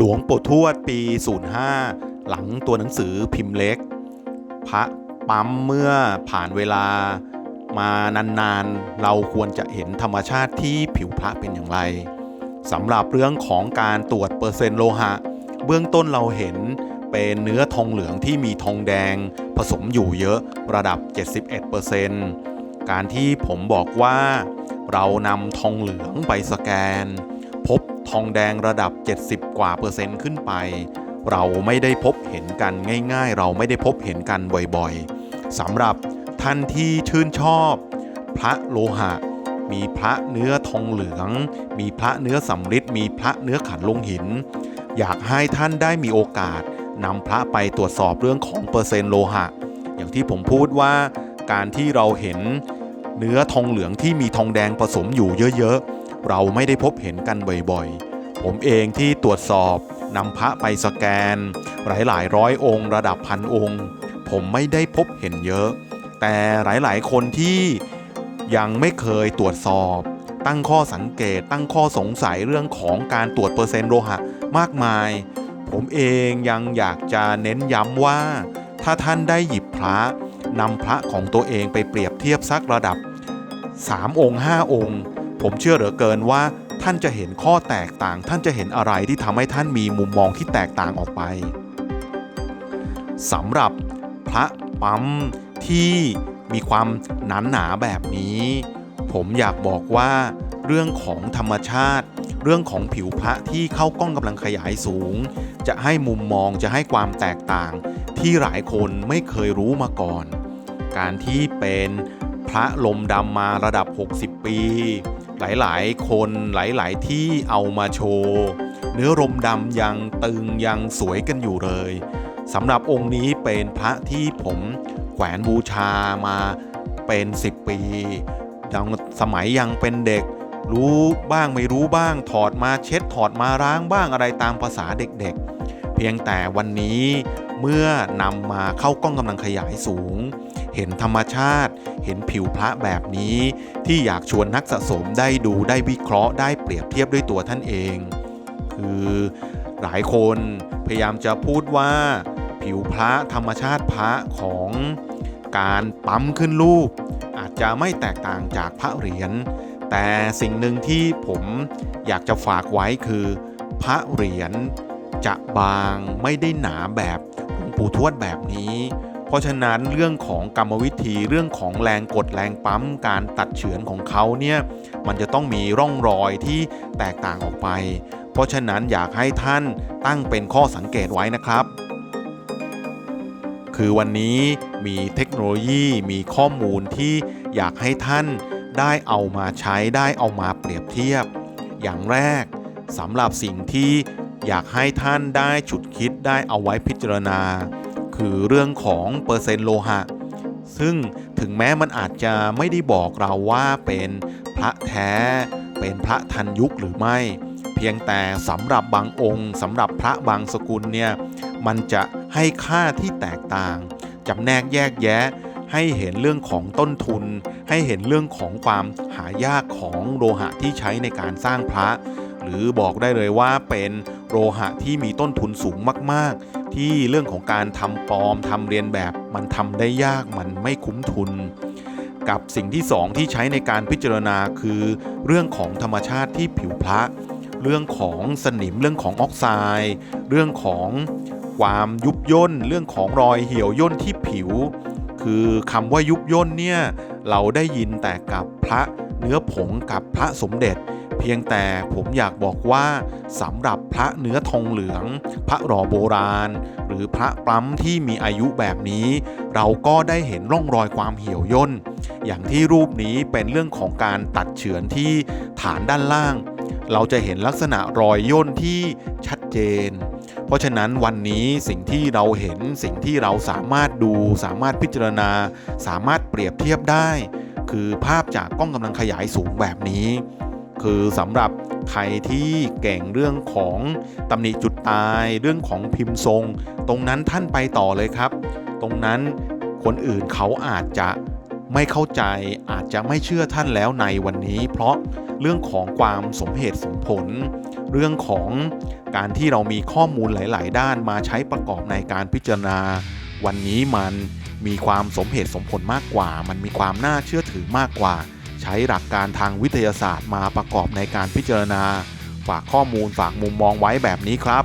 หลวงปู่ทวดปี 05 หลังตัวหนังสือพิมพ์เล็ก พระปั๊มเมื่อผ่านเวลามานานๆ เราควรจะเห็นธรรมชาติที่ผิวพระเป็นอย่างไรสำหรับเรื่องของการตรวจเปอร์เซ็นต์โลหะ เบื้องต้นเราเห็นเป็นเนื้อทองเหลืองที่มีทองแดงผสมอยู่เยอะระดับ 71%การที่ผมบอกว่าเรานำทองเหลืองไปสแกน ทองแดงระดับ 70 กว่าเปอร์เซ็นต์ขึ้นไป เราไม่ได้พบเห็นกันง่ายๆ เราไม่ได้พบเห็นกันบ่อยๆสำหรับท่านที่ชื่นชอบ พระโลหะ มีพระเนื้อทองเหลือง มีพระเนื้อสำริดมีพระเนื้อขันลงหิน อยากให้ท่านได้มีโอกาสนำพระไปตรวจสอบเรื่องของเปอร์เซ็นต์โลหะ อย่างที่ผมพูดว่าการที่เราเห็นเนื้อทองเหลืองที่มีทองแดงผสมอยู่เยอะๆ เราไม่ได้พบเห็นกันบ่อยๆ ผมเองที่ตรวจสอบนำพระไปสแกน หลายๆร้อยองค์ระดับพันองค์ ผมไม่ได้พบเห็นเยอะ แต่หลายๆคนที่ยังไม่เคยตรวจสอบ ตั้งข้อสังเกต ตั้งข้อสงสัยเรื่องของการตรวจเปอร์เซ็นต์โลหะมากมาย ผมเองยังอยากจะเน้นย้ำว่า ถ้าท่านได้หยิบพระนำพระของตัวเองไปเปรียบเทียบสักระดับ 3 องค์ 5 องค์ ผมเชื่อเหลือเกินว่า ท่านจะเห็นข้อแตกต่าง ท่านจะเห็นอะไรที่ทำให้ท่านมีมุมมองที่แตกต่างออกไปสำหรับพระปั๊มที่มีความหนาหนาแบบนี้ ผมอยากบอกว่าเรื่องของธรรมชาติ เรื่องของผิวพระที่เข้ากล้องกำลังขยายสูง จะให้มุมมองจะให้ความแตกต่าง ที่หลายคนไม่เคยรู้มาก่อน การที่เป็นพระลมดำมาระดับ 60 ปี หลายๆ คนหลายๆ ที่เอามาโชว์ เนื้อลมดำยังตึงยังสวยกันอยู่เลยสำหรับองค์นี้เป็นพระที่ผมแขวนบูชามาเป็น 10 ปียังสมัยยังเป็นเด็ก รู้บ้างไม่รู้บ้าง ถอดมาเช็ดถอดมาล้างบ้างอะไรตามภาษาเด็กๆ เพียงแต่วันนี้เมื่อนำมาเข้ากล้องกำลังขยายสูง เห็นธรรมชาติ เห็นผิวพระแบบนี้ ที่อยากชวนนักสะสมได้ดูได้วิเคราะห์ได้เปรียบเทียบด้วยตัวท่านเอง คือหลายคนพยายามจะพูดว่า ผิวพระธรรมชาติพระของการปั๊มขึ้นรูป อาจจะไม่แตกต่างจากพระเหรียญแต่สิ่งหนึ่งที่ผมอยากจะฝากไว้คือ พระเหรียญจะบางไม่ได้หนาแบบหลวงปู่ทวดแบบนี้ เพราะฉะนั้นเรื่องของกรรมวิธีเรื่องของแรงกดแรงปั๊มการตัดเฉือนของเขาเนี่ยมันจะต้องมีร่องรอยที่แตกต่างออกไป เพราะฉะนั้นอยากให้ท่านตั้งเป็นข้อสังเกตไว้นะครับ คือวันนี้มีเทคโนโลยีมีข้อมูลที่อยากให้ท่านได้เอามาใช้ได้เอามาเปรียบเทียบ อย่างแรกสำหรับสิ่งที่อยากให้ท่านได้ฉุดคิดได้เอาไว้พิจารณา คือเรื่องของเปอร์เซ็นต์โลหะ ซึ่งถึงแม้มันอาจจะไม่ได้บอกเราว่าเป็นพระแท้ เป็นพระทันยุคหรือไม่ เพียงแต่สำหรับบางองค์สำหรับพระบางสกุลเนี่ยมันจะให้ค่าที่แตกต่างจำแนกแยกแยะให้เห็นเรื่องของต้นทุน ให้เห็นเรื่องของความหายากของโลหะที่ใช้ในการสร้างพระ หรือบอกได้เลยว่าเป็นโลหะที่มีต้นทุนสูงมาก ที่เรื่องของการทำปลอมทำเรียนแบบมันทำได้ยากมันไม่คุ้มทุน กับสิ่งที่สองที่ใช้ในการพิจารณาคือเรื่องของธรรมชาติที่ผิวพระ เรื่องของสนิมเรื่องของออกไซด์เรื่องของความยุบย่น เรื่องของรอยเหี่ยวย่นที่ผิว คือคำว่ายุบย่นเนี่ยเราได้ยินแต่กับพระเนื้อผงกับพระสมเด็จ เพียงแต่ผมอยากบอกว่าสำหรับพระเนื้อทองเหลือง พระหล่อโบราณ หรือพระปล้ำที่มีอายุแบบนี้ เราก็ได้เห็นร่องรอยความเหี่ยวย่น อย่างที่รูปนี้เป็นเรื่องของการตัดเฉือนที่ฐานด้านล่าง เราจะเห็นลักษณะรอยย่นที่ชัดเจน เพราะฉะนั้นวันนี้สิ่งที่เราเห็นสิ่งที่เราสามารถดู สามารถพิจารณา สามารถเปรียบเทียบได้ คือภาพจากกล้องกำลังขยายสูงแบบนี้ คือสำหรับใครที่เก่งเรื่องของตำหนิจุดตายเรื่องของพิมพ์ทรง ตรงนั้นท่านไปต่อเลยครับ ตรงนั้นคนอื่นเขาอาจจะไม่เข้าใจอาจจะไม่เชื่อท่านแล้วในวันนี้ เพราะเรื่องของความสมเหตุสมผล เรื่องของการที่เรามีข้อมูลหลาย ๆ ด้านมาใช้ประกอบในการพิจารณา วันนี้มันมีความสมเหตุสมผลมากกว่า มันมีความน่าเชื่อถือมากกว่า ใช้หลักการทางวิทยาศาสตร์มาประกอบในการพิจารณา ฝากข้อมูลฝากมุมมองไว้แบบนี้ครับ